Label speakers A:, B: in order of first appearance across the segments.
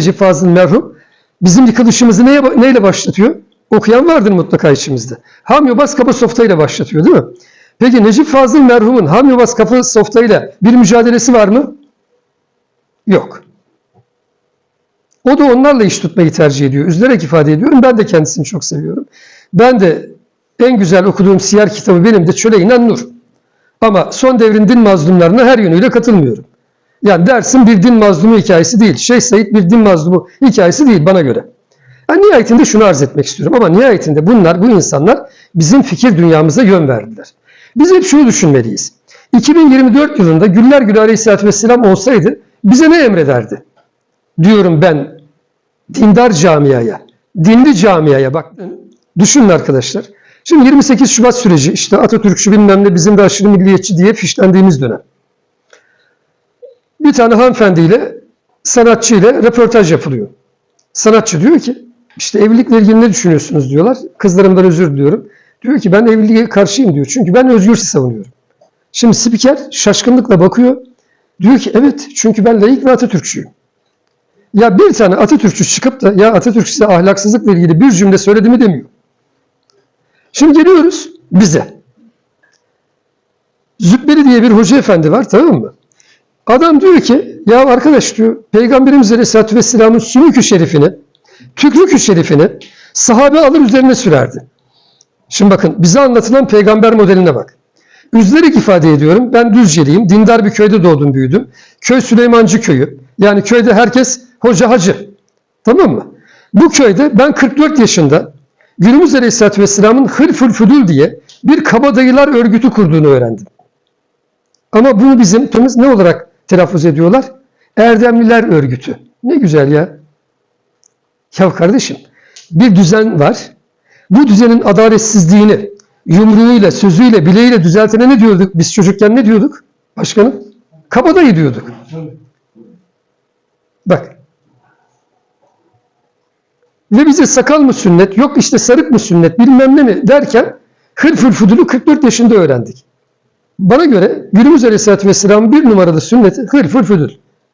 A: Necip Fazıl merhum bizim yıkılışımızı neye, neyle başlatıyor? Okuyan vardır mutlaka içimizde. Hamyobaz kapı softayla başlatıyor değil mi? Peki Necip Fazıl merhumun Hamyobaz kapı softayla bir mücadelesi var mı? Yok. O da onlarla iş tutmayı tercih ediyor. Üzülerek ifade ediyorum. Ben de kendisini çok seviyorum. Ben de en güzel okuduğum siyer kitabı benim de Çöle İnen Nur. Ama son devrin din mazlumlarına her yönüyle katılmıyorum. Yani dersin bir din mazlumu hikayesi değil. Şeyh Said bir din mazlumu hikayesi değil bana göre. Yani nihayetinde şunu arz etmek istiyorum. Ama nihayetinde bunlar, bu insanlar bizim fikir dünyamıza yön verdiler. Biz hep şunu düşünmeliyiz. 2024 yılında Güller Gül Aleyhisselatü Vesselam olsaydı bize ne emrederdi? Diyorum ben dindar camiaya, dinli camiaya bak düşünün arkadaşlar. Şimdi 28 Şubat süreci işte Atatürkçü bilmem ne bizim de aşırı milliyetçi diye fişlendiğimiz dönem. Bir tane hanımefendiyle sanatçıyla röportaj yapılıyor. Sanatçı diyor ki işte evlilikle ilgili ne düşünüyorsunuz diyorlar. Kızlarımdan özür diliyorum. Diyor ki ben evliliğe karşıyım diyor. Çünkü ben özgür savunuyorum. Şimdi spiker şaşkınlıkla bakıyor. Diyor ki evet çünkü ben layık ve Atatürkçüyüm. Ya bir tane Atatürkçü çıkıp da ya Atatürk size ahlaksızlıkla ilgili bir cümle söyledi mi demiyor. Şimdi geliyoruz bize. Zübbeli diye bir hoca efendi var tamam mı? Adam diyor ki ya arkadaş diyor Peygamberimiz Aleyhisselatü Vesselam'ın sümükü şerifini, tükrükü şerifini sahabe alır üzerine sürerdi. Şimdi bakın bize anlatılan peygamber modeline bak. Üzülerek ifade ediyorum. Ben Düzceliyim. Dindar bir köyde doğdum büyüdüm. Köy Süleymancı köyü. Yani köyde herkes hoca hacı. Tamam mı? Bu köyde ben 44 yaşında günümüz Aleyhisselatü Vesselam'ın Hırful Fudul diye bir kabadayılar örgütü kurduğunu öğrendim. Ama bunu bizim tümümüz ne olarak telaffuz ediyorlar? Erdemliler örgütü. Ne güzel ya. Ya kardeşim bir düzen var. Bu düzenin adaletsizliğini yumruğuyla, sözüyle, bileğiyle düzeltene ne diyorduk? Biz çocukken ne diyorduk? Başkanım? Kabadayı diyorduk. Bak. Ve bize sakal mı sünnet, yok işte sarık mı sünnet, bilmem ne mi derken hırfül fudulu 44 yaşında öğrendik. Bana göre günümüz Aleyhisselatü Vesselam'ın bir numaralı sünneti hırfül fudul.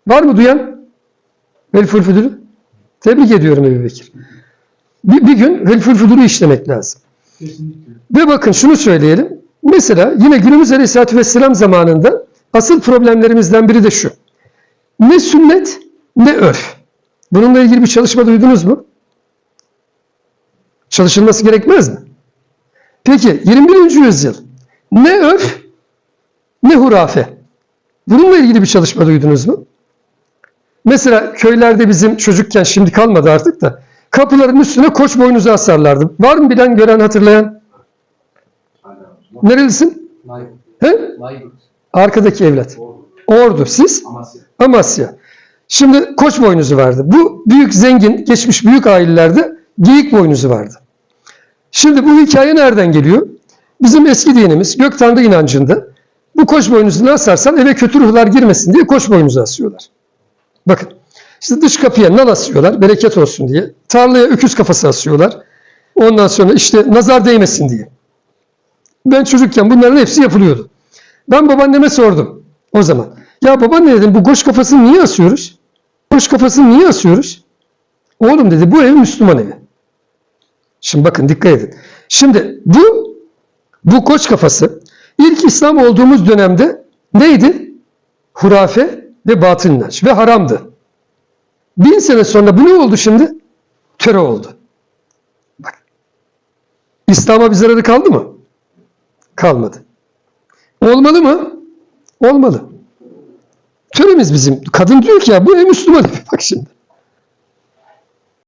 A: Var mı duyan? Hırfül fudul. Tebrik ediyorum Ebu Bekir. Bir, bir gün hırfül fudulu işlemek lazım.
B: Kesinlikle.
A: Ve bakın şunu söyleyelim. Mesela yine günümüz Aleyhisselatü Vesselam zamanında asıl problemlerimizden biri de şu. Ne sünnet ne örf. Bununla ilgili bir çalışma duydunuz mu? Çalışılması gerekmez mi? Peki 21. yüzyıl ne örf ne hurafe. Bununla ilgili bir çalışma duydunuz mu? Mesela köylerde bizim çocukken şimdi kalmadı artık da kapıların üstüne koç boynuzu asarlardı. Var mı bilen gören hatırlayan? Nerelisin?
B: Bayburt.
A: He?
B: Bayburt.
A: Arkadaki evlat. Ordu. Siz?
B: Amasya.
A: Amasya. Şimdi koç boynuzu vardı. Bu büyük zengin, geçmiş büyük ailelerde geyik boynuzu vardı. Şimdi bu hikaye nereden geliyor? Bizim eski dinimiz gök tanrı inancında bu koç boynuzunu asarsan eve kötü ruhlar girmesin diye koç boynuzu asıyorlar. Bakın işte dış kapıya nal asıyorlar bereket olsun diye. Tarlaya öküz kafası asıyorlar. Ondan sonra işte nazar değmesin diye. Ben çocukken bunların hepsi yapılıyordu. Ben babaanneme sordum o zaman. Ya babaanne dedim bu koç kafasını niye asıyoruz? Koç kafasını niye asıyoruz? Oğlum dedi bu ev Müslüman evi. Şimdi bakın dikkat edin. Şimdi bu bu koç kafası ilk İslam olduğumuz dönemde neydi? Hurafe ve batıl inanç ve haramdı. Bin sene sonra bu ne oldu şimdi? Töre oldu. Bak. İslam'a bir zararı kaldı mı? Kalmadı. Olmalı mı? Olmalı. Töremiz bizim. Kadın diyor ki ya bu ev Müslüman. Bak şimdi.